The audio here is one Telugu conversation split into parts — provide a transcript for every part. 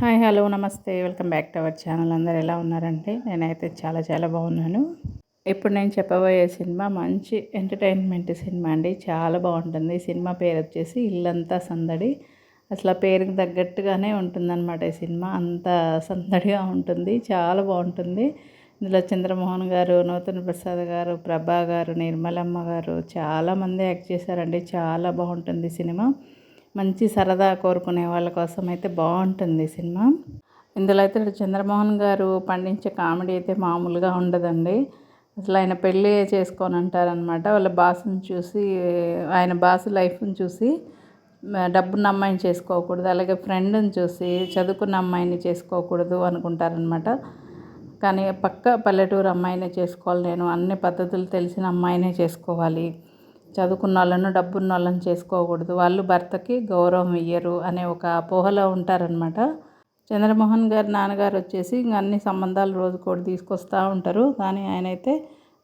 హాయ్ హలో నమస్తే. Welcome back to our channel. అందరు ఎలా ఉన్నారంటే నేనైతే చాలా చాలా బాగున్నాను. ఇప్పుడు నేను చెప్పబోయే సినిమా మంచి ఎంటర్టైన్మెంట్ సినిమా అండి. చాలా బాగుంటుంది. సినిమా పేరు వచ్చేసి ఇల్లంతా సందడి. అసలు ఆ పేరుకి తగ్గట్టుగానే ఉంటుందన్నమాట ఈ సినిమా. అంత సందడిగా ఉంటుంది. చాలా బాగుంటుంది. ఇందులో చంద్రమోహన్ గారు నూతన ప్రసాద్ గారు ప్రభా గారు నిర్మలమ్మ గారు చాలామంది యాక్ట్ చేశారండి. చాలా బాగుంటుంది సినిమా. మంచి సరదా కోరుకునే వాళ్ళ కోసం అయితే బాగుంటుంది సినిమా. ఇందులో అయితే చంద్రమోహన్ గారు పండించే కామెడీ అయితే మామూలుగా ఉండదండి. అసలు ఆయన పెళ్ళి చేసుకొని అంటారనమాట వాళ్ళ బాసుని చూసి ఆయన బాసు లైఫ్ని చూసి డబ్బున్న అమ్మాయిని చేసుకోకూడదు అలాగే ఫ్రెండ్ని చూసి చదువుకున్న అమ్మాయిని చేసుకోకూడదు అనుకుంటారనమాట కానీ పక్క పల్లెటూరు అమ్మాయినే చేసుకోవాలి నేను అన్ని పద్ధతులు తెలిసిన అమ్మాయినే చేసుకోవాలి. చదువుకున్న వాళ్ళను డబ్బున్న వాళ్ళని చేసుకోకూడదు. వాళ్ళు భర్తకి గౌరవం ఇయ్యరు అనే ఒక అపోహలో ఉంటారనమాట చంద్రమోహన్ గారి నాన్నగారు వచ్చేసి ఇంక అన్ని సంబంధాలు రోజు కూడా తీసుకొస్తూ ఉంటారు. కానీ ఆయన అయితే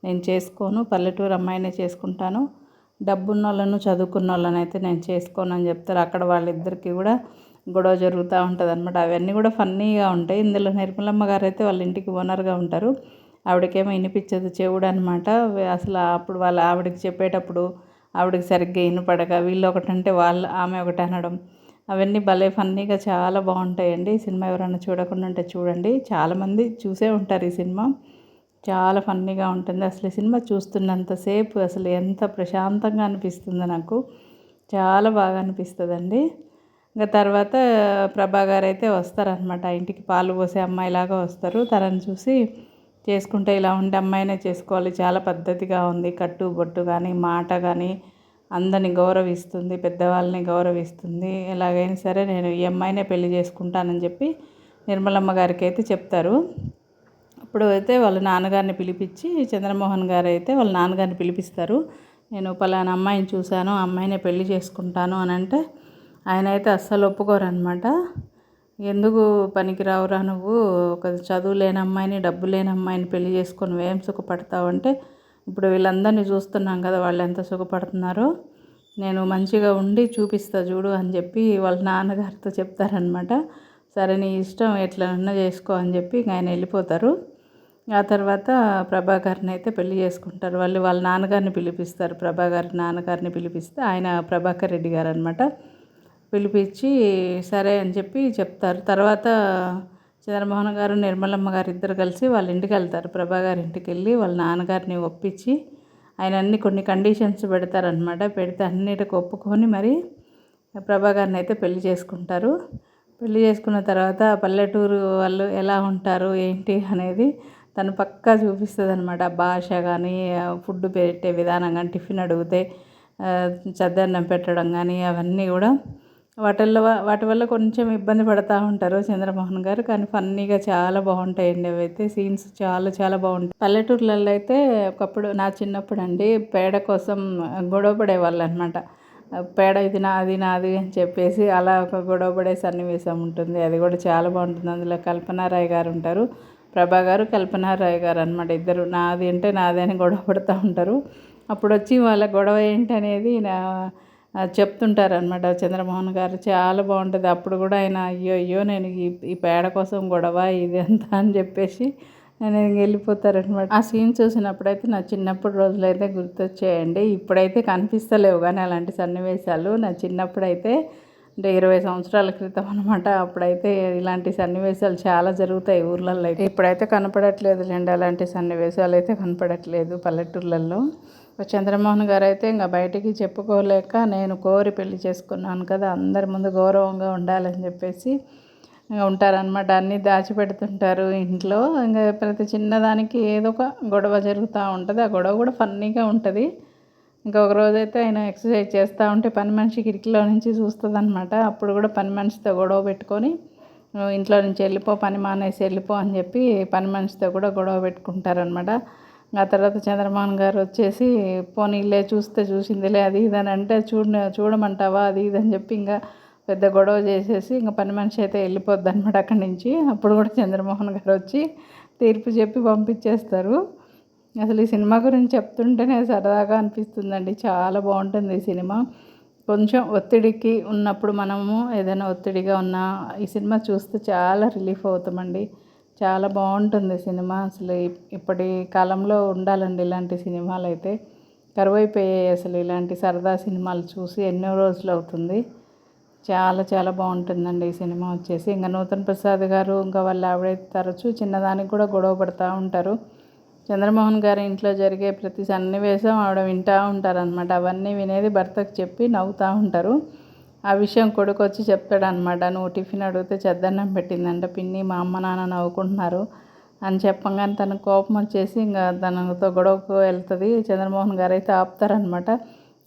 నేను చేసుకోను పల్లెటూరు అమ్మాయినే చేసుకుంటాను. డబ్బున్న వాళ్ళను చదువుకున్న వాళ్ళని అయితే నేను చేసుకోను అని చెప్తారు. అక్కడ వాళ్ళిద్దరికీ కూడా గొడవ జరుగుతూ ఉంటుంది అనమాట అవన్నీ కూడా ఫన్నీగా ఉంటాయి. ఇందులో నిర్మలమ్మ గారు అయితే వాళ్ళ ఇంటికి ఓనర్గా ఉంటారు. ఆవిడకేమో వినిపించదు చెవుడు అనమాట అసలు అప్పుడు వాళ్ళ ఆవిడకి చెప్పేటప్పుడు ఆవిడకి సరిగ్గా వినపడక వీళ్ళు ఒకటంటే వాళ్ళు ఆమె ఒకటి అనడం. అవన్నీ భలే ఫన్నీగా చాలా బాగుంటాయండి. ఈ సినిమా ఎవరైనా చూడకుండా ఉంటే చూడండి. చాలామంది చూసే ఉంటారు ఈ సినిమా. చాలా ఫన్నీగా ఉంటుంది. అసలు ఈ సినిమా చూస్తున్నంతసేపు అసలు ఎంత ప్రశాంతంగా అనిపిస్తుంది నాకు. చాలా బాగా అనిపిస్తుందండి. ఇంకా తర్వాత ప్రభా గారు అయితే వస్తారనమాట ఇంటికి పాలు పోసే అమ్మాయిలాగా వస్తారు. తనని చూసి చేసుకుంటే ఇలా ఉండే అమ్మాయినే చేసుకోవాలి. చాలా పద్ధతిగా ఉంది. కట్టు బొట్టు కానీ మాట కానీ అందరిని గౌరవిస్తుంది. పెద్దవాళ్ళని గౌరవిస్తుంది. ఎలాగైనా సరే నేను ఈ అమ్మాయినే పెళ్ళి చేసుకుంటానని చెప్పి నిర్మలమ్మ గారికి అయితే చెప్తారు. అప్పుడు అయితే వాళ్ళ నాన్నగారిని పిలిపించి చంద్రమోహన్ గారు అయితే వాళ్ళ నాన్నగారిని పిలిపిస్తారు. నేను పలానా అమ్మాయిని చూశాను. ఆ అమ్మాయినే పెళ్ళి చేసుకుంటాను అని అంటే ఆయన అయితే అస్సలు ఒప్పుకోరనమాట ఎందుకు పనికిరావురా నువ్వు? ఒక చదువు లేని అమ్మాయిని డబ్బు లేని అమ్మాయిని పెళ్ళి చేసుకొని ఏం సుఖపడతావు అంటే ఇప్పుడు వీళ్ళందరినీ చూస్తున్నాం కదా వాళ్ళు ఎంత సుఖపడుతున్నారో. నేను మంచిగా ఉండి చూపిస్తా చూడు అని చెప్పి వాళ్ళ నాన్నగారితో చెప్తారనమాట సరే నీ ఇష్టం ఎట్లనన్నా చేసుకో అని చెప్పి ఆయన వెళ్ళిపోతారు. ఆ తర్వాత ప్రభాకర్ని అయితే పెళ్ళి చేసుకుంటారు. వాళ్ళు వాళ్ళ నాన్నగారిని పిలిపిస్తారు. ప్రభాకర్ నాన్నగారిని పిలిపిస్తే ఆయన ప్రభాకర్ రెడ్డి గారు అనమాట పిలిపించి సరే అని చెప్పి చెప్తారు. తర్వాత చంద్రమోహన్ గారు నిర్మలమ్మ గారు ఇద్దరు కలిసి వాళ్ళ ఇంటికి వెళ్తారు. ప్రభా గారి ఇంటికి వెళ్ళి వాళ్ళ నాన్నగారిని ఒప్పించి ఆయన అన్ని కొన్ని కండిషన్స్ పెడతారనమాట పెడితే అన్నిటికి ఒప్పుకొని మరి ప్రభా గారిని అయితే పెళ్ళి చేసుకుంటారు. పెళ్ళి చేసుకున్న తర్వాత పల్లెటూరు వాళ్ళు ఎలా ఉంటారు ఏంటి అనేది తను పక్కా చూపిస్తుంది అనమాట భాష కానీ ఫుడ్ పెట్టే విధానం కానీ టిఫిన్ అడిగితే చద్దన్నం పెట్టడం కానీ అవన్నీ కూడా వాటిల్లో వాటి వల్ల కొంచెం ఇబ్బంది పడుతూ ఉంటారు చంద్రమోహన్ గారు. కానీ ఫన్నీగా చాలా బాగుంటాయండి అవైతే. సీన్స్ చాలా చాలా బాగుంటాయి. పల్లెటూర్లలో అయితే ఒకప్పుడు నా చిన్నప్పుడు అండి పేడ కోసం గొడవ పడేవాళ్ళు అనమాట పేడ ఇది నాది నాది అని చెప్పేసి అలా ఒక గొడవ పడే సన్నివేశం ఉంటుంది. అది కూడా చాలా బాగుంటుంది. అందులో కల్పనారాయ్ గారు ఉంటారు. ప్రభా గారు కల్పనారాయ్ గారు అనమాట ఇద్దరు. నాది అంటే నాది అని గొడవ పడుతూ ఉంటారు. అప్పుడు వచ్చి వాళ్ళ గొడవ ఏంటి అనేది నా చెప్తుంటారనమాట చంద్రమోహన్ గారు చాలా బాగుంటుంది అప్పుడు కూడా ఆయన అయ్యో అయ్యో నేను ఈ ఈ పేడ కోసం గొడవ ఇదంతా అని చెప్పేసి నేను వెళ్ళిపోతారనమాట ఆ సీన్ చూసినప్పుడైతే నా చిన్నప్పుడు రోజులైతే గుర్తొచ్చాయండి. ఇప్పుడైతే కనిపిస్తలేవు కానీ అలాంటి సన్నివేశాలు. నా చిన్నప్పుడైతే అంటే ఇరవై సంవత్సరాల క్రితం అనమాట అప్పుడైతే ఇలాంటి సన్నివేశాలు చాలా జరుగుతాయి ఊర్లలో అయితే. ఇప్పుడైతే కనపడట్లేదు లేండి అలాంటి సన్నివేశాలు అయితే కనపడట్లేదు పల్లెటూర్లలో. చంద్రమోహన్ గారు అయితే ఇంకా బయటికి చెప్పుకోలేక నేను కోరి పెళ్ళి చేసుకున్నాను కదా అందరి ముందు గౌరవంగా ఉండాలని చెప్పేసి ఉంటారనమాట అన్నీ దాచిపెడుతుంటారు ఇంట్లో. ఇంకా ప్రతి చిన్నదానికి ఏదో ఒక గొడవ జరుగుతూ ఉంటుంది. ఆ గొడవ కూడా ఫన్నీగా ఉంటుంది. ఇంకా ఒక రోజైతే ఆయన ఎక్సర్సైజ్ చేస్తూ ఉంటే పని మనిషి కిటికీలో నుంచి చూస్తుంది అనమాట అప్పుడు కూడా పని మనిషితో గొడవ పెట్టుకొని ఇంట్లో నుంచి వెళ్ళిపో పని మానేసి వెళ్ళిపో అని చెప్పి పని మనిషితో కూడా గొడవ పెట్టుకుంటారనమాట ఆ తర్వాత చంద్రమోహన్ గారు వచ్చేసి పోనీలే చూస్తే చూసిందిలే అది ఇదని అంటే చూడ చూడమంటావా అది ఇది అని చెప్పి ఇంకా పెద్ద గొడవ చేసేసి ఇంకా పని మనిషి అయితే వెళ్ళిపోద్ది అనమాట అక్కడి నుంచి. అప్పుడు కూడా చంద్రమోహన్ గారు వచ్చి తీర్పు చెప్పి పంపించేస్తారు. అసలు ఈ సినిమా గురించి చెప్తుంటేనే సరదాగా అనిపిస్తుందండి. చాలా బాగుంటుంది ఈ సినిమా. కొంచెం ఒత్తిడికి ఉన్నప్పుడు మనము ఏదైనా ఒత్తిడిగా ఉన్నా ఈ సినిమా చూస్తే చాలా రిలీఫ్ అవుతామండి. చాలా బాగుంటుంది సినిమా. అసలు ఇప్పటి కాలంలో ఉండాలండి ఇలాంటి సినిమాలు అయితే కరువైపోయాయి అసలు ఇలాంటి సరదా సినిమాలు చూసి ఎన్నో రోజులు అవుతుంది. చాలా చాలా బాగుంటుందండి ఈ సినిమా వచ్చేసి. ఇంకా నూతన్ ప్రసాద్ గారు ఇంకా వాళ్ళు ఆవిడైతే తరచూ చిన్నదానికి కూడా గొడవ పడుతూ ఉంటారు. చంద్రమోహన్ గారి ఇంట్లో జరిగే ప్రతి సన్నివేశం ఆవిడ వింటూ ఉంటారనమాట అవన్నీ వినేది భర్తకు చెప్పి నవ్వుతూ ఉంటారు. ఆ విషయం కొడుకు వచ్చి చెప్తాడనమాట నువ్వు టిఫిన్ అడిగితే చెద్దన్నం పెట్టిందంట పిన్ని మా అమ్మ నాన్న నవ్వుకుంటున్నారు అని చెప్పంగానే తన కోపం వచ్చేసి ఇంకా తనతో గొడవకు వెళ్తుంది. చంద్రమోహన్ గారు అయితే ఆపుతారనమాట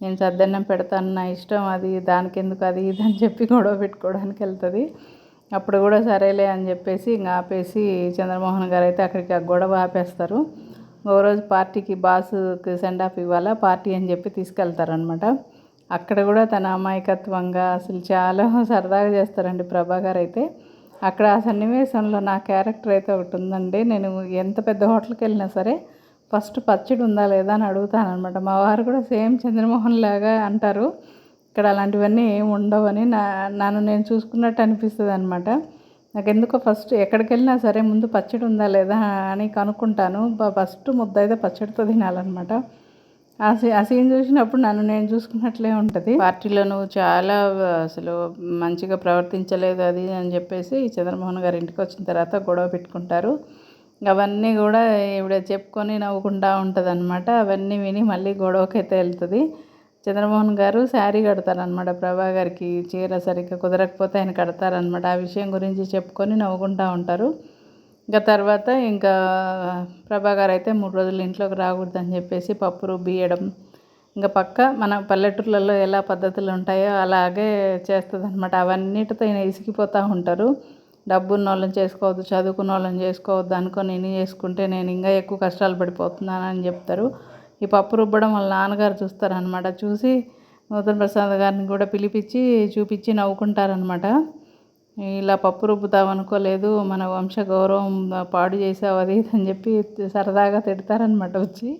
నేను చద్దన్నం పెడతాను నా ఇష్టం అది దానికి ఎందుకు అది ఇది అని చెప్పి గొడవ పెట్టుకోవడానికి వెళ్తుంది. అప్పుడు కూడా సరేలే అని చెప్పేసి ఇంకా ఆపేసి చంద్రమోహన్ గారు అయితే అక్కడికి ఆ గొడవ ఆపేస్తారు. ఓ రోజు పార్టీకి బాస్కి సెండ్ ఆఫ్ ఇవ్వాలా పార్టీ అని చెప్పి తీసుకెళ్తారనమాట అక్కడ కూడా తన అమాయకత్వంగా అసలు చాలా సరదాగా చేస్తారండి ప్రభాకర్ అయితే. అక్కడ ఆ సన్నివేశంలో నా క్యారెక్టర్ అయితే ఒకటి ఉందండి. నేను ఎంత పెద్ద హోటల్కి వెళ్ళినా సరే ఫస్ట్ పచ్చడి ఉందా లేదా అని అడుగుతానమాట మా వారు కూడా సేమ్ చంద్రమోహన్ లాగా అంటారు. ఇక్కడ అలాంటివన్నీ ఏమి ఉండవని నా నన్ను నేను చూసుకున్నట్టు అనిపిస్తుంది అనమాట నాకు ఎందుకో ఫస్ట్ ఎక్కడికి వెళ్ళినా సరే ముందు పచ్చడి ఉందా లేదా అని కనుక్కుంటాను. ఫస్ట్ ముద్ద అయితే పచ్చడితో తినాలన్నమాట. ఆ సీ ఆ సీన్ చూసినప్పుడు నన్ను నేను చూసుకున్నట్లే ఉంటుంది. పార్టీలో నువ్వు చాలా అసలు మంచిగా ప్రవర్తించలేదు అది అని చెప్పేసి చంద్రమోహన్ గారి ఇంటికి వచ్చిన తర్వాత గొడవ పెట్టుకుంటారు. అవన్నీ కూడా ఇవిడ చెప్పుకొని నవ్వుకుంటూ ఉంటుంది అనమాట అవన్నీ విని మళ్ళీ గొడవకైతే వెళ్తుంది. చంద్రమోహన్ గారు శారీ కడతారనమాట ప్రభా గారికి. చీర సరిగ్గా కుదరకపోతే ఆయన కడతారనమాట ఆ విషయం గురించి చెప్పుకొని నవ్వుకుంటూ ఉంటారు. ఇంకా తర్వాత ఇంకా ప్రభాకర్ అయితే మూడు రోజులు ఇంట్లోకి రాకూడదని చెప్పేసి పప్పు రుబ్బియ్యడం ఇంకా పక్క మన పల్లెటూర్లలో ఎలా పద్ధతులు ఉంటాయో అలాగే చేస్తుంది అనమాట అవన్నిటితో ఈయన ఇసిగిపోతూ ఉంటారు. డబ్బున్న వాళ్ళని చేసుకోవద్దు చదువుకున్న వాళ్ళని చేసుకోవద్దు అనుకొని నేను చేసుకుంటే నేను ఇంకా ఎక్కువ కష్టాలు పడిపోతున్నాను అని చెప్తారు. ఈ పప్పు రుబ్బడం వాళ్ళ నాన్నగారు చూస్తారనమాట చూసి నూతన ప్రసాద్ గారిని కూడా పిలిపించి చూపించి నవ్వుకుంటారనమాట ఇలా పప్పు రుబ్బుతావు అనుకోలేదు మన వంశ గౌరవం పాడు చేసావు అది అని చెప్పి సరదాగా తిడతారనమాట వచ్చి.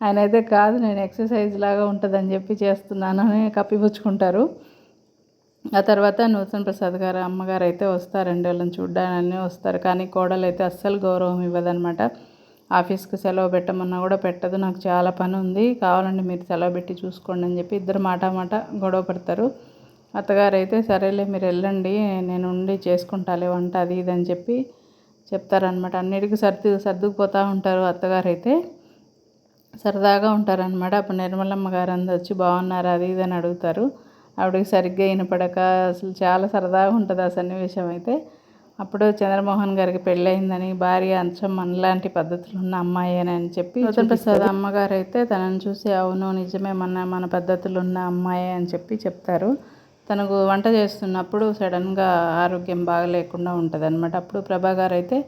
ఆయన అయితే కాదు నేను ఎక్సర్సైజ్ లాగా ఉంటుందని చెప్పి చేస్తున్నాను అని కప్పిపుచ్చుకుంటారు. ఆ తర్వాత నూతన ప్రసాద్ గారు అమ్మగారు అయితే వస్తారండి వాళ్ళని చూడ్డానికి వస్తారు. కానీ కోడలు అయితే అస్సలు గౌరవం ఇవ్వదనమాట ఆఫీస్కి సెలవు పెట్టమన్నా కూడా పెట్టదు నాకు చాలా పని ఉంది కావాలండి మీరు సెలవు పెట్టి చూసుకోండి అని చెప్పి ఇద్దరు మాట మాట గొడవ పడతారు. అత్తగారు అయితే సరేలే మీరు వెళ్ళండి నేను ఉండి చేసుకుంటాలే వంట అది ఇది అని చెప్పి చెప్తారనమాట అన్నిటికీ సర్దు సర్దుకుపోతూ ఉంటారు అత్తగారు అయితే సరదాగా ఉంటారనమాట అప్పుడు నిర్మలమ్మ గారు అందరు వచ్చి బాగున్నారా? అది ఇది అని అడుగుతారు. ఆవిడకి సరిగ్గా వినపడక అసలు చాలా సరదాగా ఉంటుంది ఆ సన్నివేశం అయితే. అప్పుడు చంద్రమోహన్ గారికి పెళ్ళయిందని భార్య అంచం మనలాంటి పద్ధతులు ఉన్న అమ్మాయి అని చెప్పి ప్రసాద్ అమ్మగారు అయితే తనని చూసి అవును నిజమే మన మన పద్ధతులు ఉన్న అమ్మాయి అని చెప్పి చెప్తారు. తనకు వంట చేస్తున్నప్పుడు సడన్గా ఆరోగ్యం బాగలేకుండా ఉంటుంది అనమాట అప్పుడు ప్రభా గారు అయితే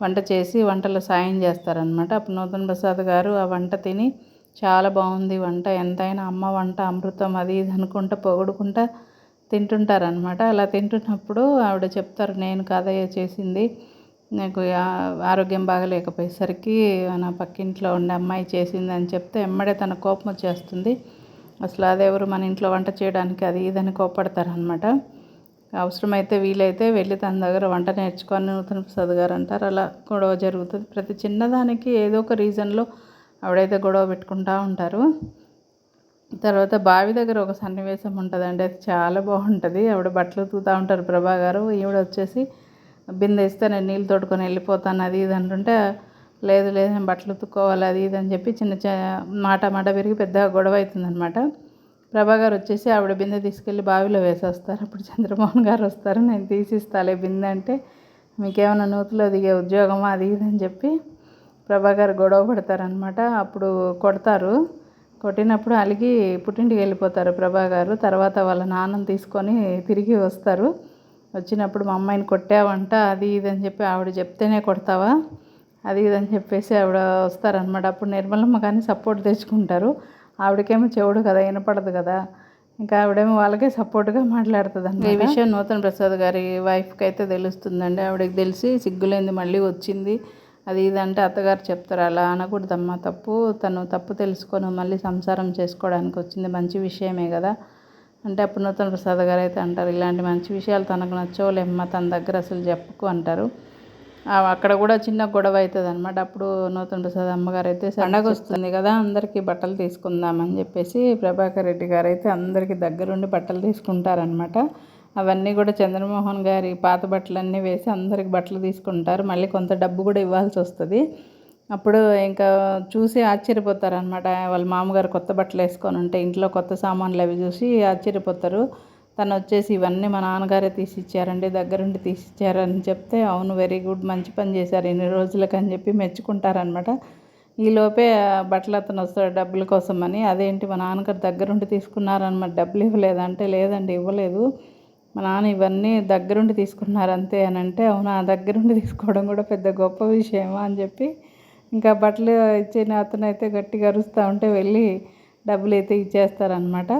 వంట చేసి వంటలో సాయం చేస్తారనమాట అప్పుడు నూతన్ ప్రసాద్ గారు ఆ వంట తిని చాలా బాగుంది వంట ఎంతైనా అమ్మ వంట అమృతం అది ఇది అనుకుంటా పొగుడుకుంటా తింటుంటారనమాట అలా తింటున్నప్పుడు ఆవిడ చెప్తారు నేను కాదయ్య చేసింది నాకు ఆరోగ్యం బాగలేకపోయేసరికి నా పక్కింట్లో ఉండే అమ్మాయి చేసింది అని చెప్తే ఎమ్మడే తన కోపం వచ్చేస్తుంది. అసలు అదెవరు మన ఇంట్లో వంట చేయడానికి అది ఇదని కోపడతారనమాట అవసరమైతే వీలైతే వెళ్ళి తన దగ్గర వంట నేర్చుకొని నూతన ప్రసాద్ అంటారు. అలా గొడవ జరుగుతుంది. ప్రతి చిన్నదానికి ఏదో ఒక రీజన్లో ఆవిడైతే గొడవ పెట్టుకుంటూ ఉంటారు. తర్వాత బావి దగ్గర ఒక సన్నివేశం ఉంటుందండి. అది చాలా బాగుంటుంది. ఆవిడ బట్టలు తూతూ ఉంటారు ప్రభా గారు. ఈవిడ వచ్చేసి బిందె ఇస్తే నేను నీళ్ళు తోడుకొని వెళ్ళిపోతాను అది ఇది అంటుంటే లేదు లేదు నేను బట్టలు ఉతుక్కోవాలి అది ఇది అని చెప్పి చిన్న మాట మాట పెరిగి పెద్దగా గొడవ అవుతుందనమాట ప్రభాగారు వచ్చేసి ఆవిడ బిందె తీసుకెళ్ళి బావిలో వేసేస్తారు. అప్పుడు చంద్రమోహన్ గారు వస్తారు. నేను తీసిస్తాలే బిందె అంటే మీకేమైనా నూతులు దిగే ఉద్యోగమా అది ఇది అని చెప్పి ప్రభాగారు గొడవ పడతారనమాట అప్పుడు కొడతారు. కొట్టినప్పుడు అలిగి పుట్టింటికి వెళ్ళిపోతారు ప్రభాగారు తర్వాత వాళ్ళ నాన్నని తీసుకొని తిరిగి వస్తారు. వచ్చినప్పుడు మా అమ్మాయిని కొట్టావంట అది ఇది అని చెప్పి ఆవిడ చెప్తేనే కొడతావా? అది ఇది అని చెప్పేసి ఆవిడ వస్తారనమాట అప్పుడు నిర్మలమ్మ కానీ సపోర్ట్ తెచ్చుకుంటారు. ఆవిడకేమో చెవుడు కదా వినపడదు కదా. ఇంకా ఆవిడేమో వాళ్ళకే సపోర్ట్గా మాట్లాడుతుంది అండి ఈ విషయం నూతన్ ప్రసాద్ గారి వైఫ్కి అయితే తెలుస్తుందండి. ఆవిడకి తెలిసి సిగ్గులేంది మళ్ళీ వచ్చింది. అది ఇదంటే అత్తగారు చెప్తారు అలా అనకూడదమ్మా తప్పు. తను తప్పు తెలుసుకొని మళ్ళీ సంసారం చేసుకోవడానికి వచ్చింది మంచి విషయమే కదా. అంటే అప్పుడు నూతన ప్రసాద్ గారు అయితే అంటారు ఇలాంటి మంచి విషయాలు తనకు నచ్చోలేమ్మ తన దగ్గర అసలు చెప్పకు అంటారు. అక్కడ కూడా చిన్న గొడవ అవుతుంది అనమాట అప్పుడు నూతన ప్రసాద్ అమ్మగారు అయితే పండగ వస్తుంది కదా అందరికీ బట్టలు తీసుకుందామని చెప్పేసి ప్రభాకర్ రెడ్డి గారు అయితే అందరికీ దగ్గరుండి బట్టలు తీసుకుంటారనమాట అవన్నీ కూడా చంద్రమోహన్ గారి పాత బట్టలన్నీ వేసి అందరికి బట్టలు తీసుకుంటారు. మళ్ళీ కొంత డబ్బు కూడా ఇవ్వాల్సి వస్తుంది. అప్పుడు ఇంకా చూసి ఆశ్చర్యపోతారనమాట వాళ్ళ మామగారు కొత్త బట్టలు వేసుకొని ఉంటే ఇంట్లో కొత్త సామాన్లు అవి చూసి ఆశ్చర్యపోతారు. తను వచ్చేసి ఇవన్నీ మా నాన్నగారే తీసి ఇచ్చారండి దగ్గరుండి తీసి ఇచ్చారని చెప్తే అవును వెరీ గుడ్ మంచి పని చేశారు ఇన్ని రోజులకు అని చెప్పి మెచ్చుకుంటారనమాట ఈలోపే బట్టలు అతను వస్తాడు డబ్బుల కోసం అని అదేంటి మా నాన్నగారు దగ్గరుండి తీసుకున్నారనమాట డబ్బులు ఇవ్వలేదంటే లేదండి ఇవ్వలేదు. మా నాన్న ఇవన్నీ దగ్గరుండి తీసుకున్నారు అంతే అని అంటే అవునా దగ్గరుండి తీసుకోవడం కూడా పెద్ద గొప్ప విషయమా? అని చెప్పి ఇంకా బట్టలు ఇచ్చిన అతను అయితే గట్టిగా అరుస్తూ ఉంటే వెళ్ళి డబ్బులు అయితే ఇచ్చేస్తారనమాట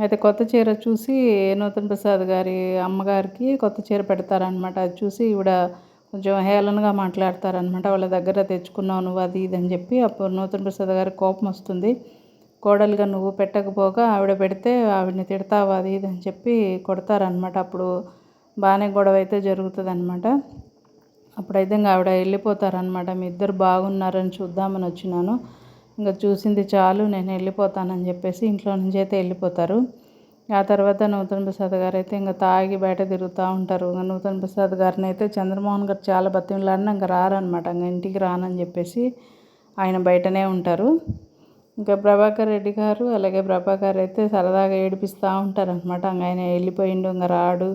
అయితే కొత్త చీర చూసి నూతన్ ప్రసాద్ గారి అమ్మగారికి కొత్త చీర పెడతారనమాట అది చూసి ఈవిడ కొంచెం హేళనగా మాట్లాడతారనమాట వాళ్ళ దగ్గర తెచ్చుకున్నావు నువ్వు అది ఇది అని చెప్పి అప్పుడు నూతన్ ప్రసాద్ గారికి కోపం వస్తుంది. కోడలుగా నువ్వు పెట్టకపోగా ఆవిడ పెడితే ఆవిడని తిడతావు అది ఇది అని చెప్పి కొడతారనమాట అప్పుడు బాగానే గొడవ అయితే జరుగుతుంది అనమాట అప్పుడైతే ఇంకా ఆవిడ వెళ్ళిపోతారనమాట మీ ఇద్దరు బాగున్నారని చూద్దామని వచ్చినాను. ఇంకా చూసింది చాలు నేను వెళ్ళిపోతానని చెప్పేసి ఇంట్లో నుంచి అయితే వెళ్ళిపోతారు. ఆ తర్వాత నూతన్ ప్రసాద్ గారు అయితే ఇంకా తాగి బయట తిరుగుతూ ఉంటారు. ఇంకా నూతన్ ప్రసాద్ గారిని అయితే చంద్రమోహన్ గారు చాలా బతిమలాడినా ఇంకా రారనమాట ఇంకా ఇంటికి రానని చెప్పేసి ఆయన బయటనే ఉంటారు. ఇంకా ప్రభాకర్ రెడ్డి గారు అలాగే ప్రభాకర్ అయితే సరదాగా ఏడిపిస్తూ ఉంటారనమాట ఆయన వెళ్ళిపోయిండు ఇంకా రాడు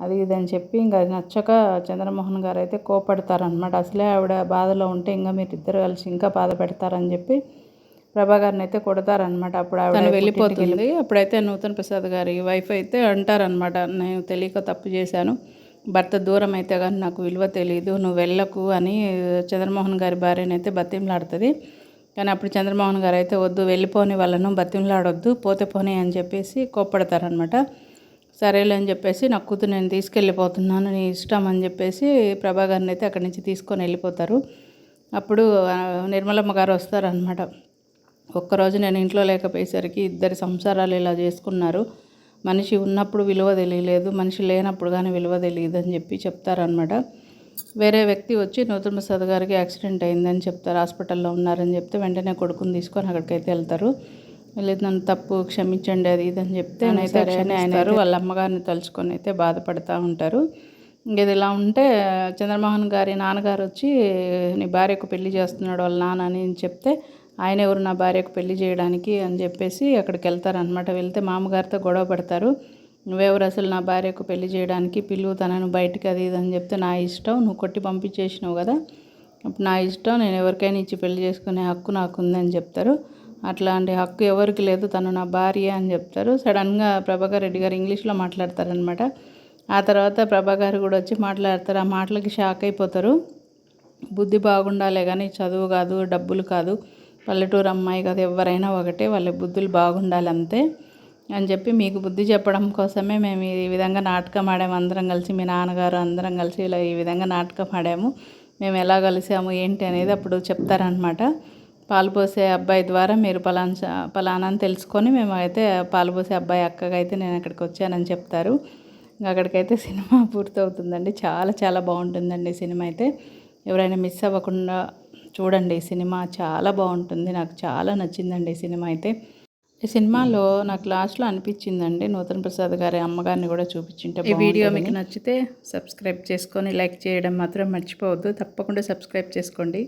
అది ఇది అని చెప్పి ఇంకా అది నచ్చక చంద్రమోహన్ గారు అయితే కోపడతారనమాట అసలే ఆవిడ బాధలో ఉంటే ఇంకా మీరు ఇద్దరు కలిసి ఇంకా బాధ పెడతారని చెప్పి ప్రభాకర్ని అయితే కొడతారనమాట అప్పుడు ఆవిడ వెళ్ళిపోతుంది. అప్పుడైతే నూతన్ ప్రసాద్ గారి వైఫ్ అయితే అంటారనమాట నేను తెలియక తప్పు చేశాను. భర్త దూరం అయితే కానీ నాకు విలువ తెలియదు నువ్వు వెళ్ళకు అని చంద్రమోహన్ గారి భార్యనైతే అయితే బతిమలాడుతుంది. కానీ అప్పుడు చంద్రమోహన్ గారు అయితే వద్దు వెళ్ళిపోని వాళ్ళను బతిమలాడొద్దు. పోతే పోనీ అని చెప్పేసి కోప్పడతారనమాట సరేలే అని చెప్పేసి నా కూతురు నేను తీసుకెళ్ళిపోతున్నాను. నీ ఇష్టం అని చెప్పేసి ప్రభాకర్ని అయితే అక్కడి నుంచి తీసుకొని వెళ్ళిపోతారు. అప్పుడు నిర్మలమ్మ గారు వస్తారనమాట ఒక్కరోజు నేను ఇంట్లో లేకపోయేసరికి ఇద్దరి సంసారాలు ఇలా చేసుకున్నారు. మనిషి ఉన్నప్పుడు విలువ తెలియలేదు మనిషి లేనప్పుడు కానీ విలువ తెలియదు అని చెప్పి చెప్తారనమాట వేరే వ్యక్తి వచ్చి నూతన ప్రసాద్ గారికి యాక్సిడెంట్ అయిందని చెప్తారు హాస్పిటల్లో ఉన్నారని చెప్తే వెంటనే కొడుకుని తీసుకొని అక్కడికైతే వెళ్తారు. వెళ్ళి నన్ను తప్పు క్షమించండి అది ఇది అని చెప్తే అని ఆయన వాళ్ళ అమ్మగారిని తలుచుకొని అయితే బాధపడుతూ ఉంటారు. ఇది ఇలా ఉంటే చంద్రమోహన్ గారి నాన్నగారు వచ్చి నీ భార్యకు పెళ్ళి చేస్తున్నాడు వాళ్ళ నాన్న అని చెప్తే ఆయన ఎవరు నా భార్యకు పెళ్ళి చేయడానికి అని చెప్పేసి అక్కడికి వెళ్తారనమాట వెళ్తే మామగారితో గొడవ పడతారు. నువ్వెవరు అసలు నా భార్యకు పెళ్ళి చేయడానికి పిల్లు తనను బయటకు అది ఇది అని చెప్తే నా ఇష్టం నువ్వు కొట్టి పంపించేసినావు కదా. నా ఇష్టం నేను ఎవరికైనా ఇచ్చి పెళ్ళి చేసుకునే హక్కు నాకు ఉందని చెప్తారు. అట్లాంటి హక్కు ఎవరికి లేదు తను నా భార్య అని చెప్తారు. సడన్గా ప్రభాకర్ రెడ్డి గారు ఇంగ్లీష్లో మాట్లాడతారనమాట ఆ తర్వాత ప్రభాకర్ కూడా వచ్చి మాట్లాడతారు. ఆ మాటలకి షాక్ అయిపోతారు. బుద్ధి బాగుండాలే కానీ చదువు కాదు డబ్బులు కాదు. పల్లెటూరు అమ్మాయి కదా ఎవరైనా ఒకటే వాళ్ళ బుద్ధులు బాగుండాలి అంతే అని చెప్పి మీకు బుద్ధి చెప్పడం కోసమే మేము ఈ విధంగా నాటకం ఆడాము. అందరం కలిసి మీ నాన్నగారు అందరం కలిసి ఇలా ఈ విధంగా నాటకం ఆడాము. మేము ఎలా కలిసాము ఏంటి అనేది అప్పుడు చెప్తారనమాట పాలు పోసే అబ్బాయి ద్వారా మీరు పలానా పలానా అని తెలుసుకొని మేము అయితే పాలు పోసే అబ్బాయి అక్కగా అయితే నేను అక్కడికి వచ్చానని చెప్తారు. అక్కడికైతే సినిమా పూర్తవుతుందండి. చాలా చాలా బాగుంటుందండి సినిమా అయితే. ఎవరైనా మిస్ అవ్వకుండా చూడండి సినిమా చాలా బాగుంటుంది. నాకు చాలా నచ్చిందండి సినిమా అయితే. ఈ సినిమాలో నాకు లాస్ట్లో అనిపించిందండి నూతన్ ప్రసాద్ గారి అమ్మగారిని కూడా చూపించింటే ఈ వీడియో మీకు నచ్చితే సబ్స్క్రైబ్ చేసుకొని లైక్ చేయడం మాత్రం మర్చిపోవద్దు. తప్పకుండా సబ్స్క్రైబ్ చేసుకోండి.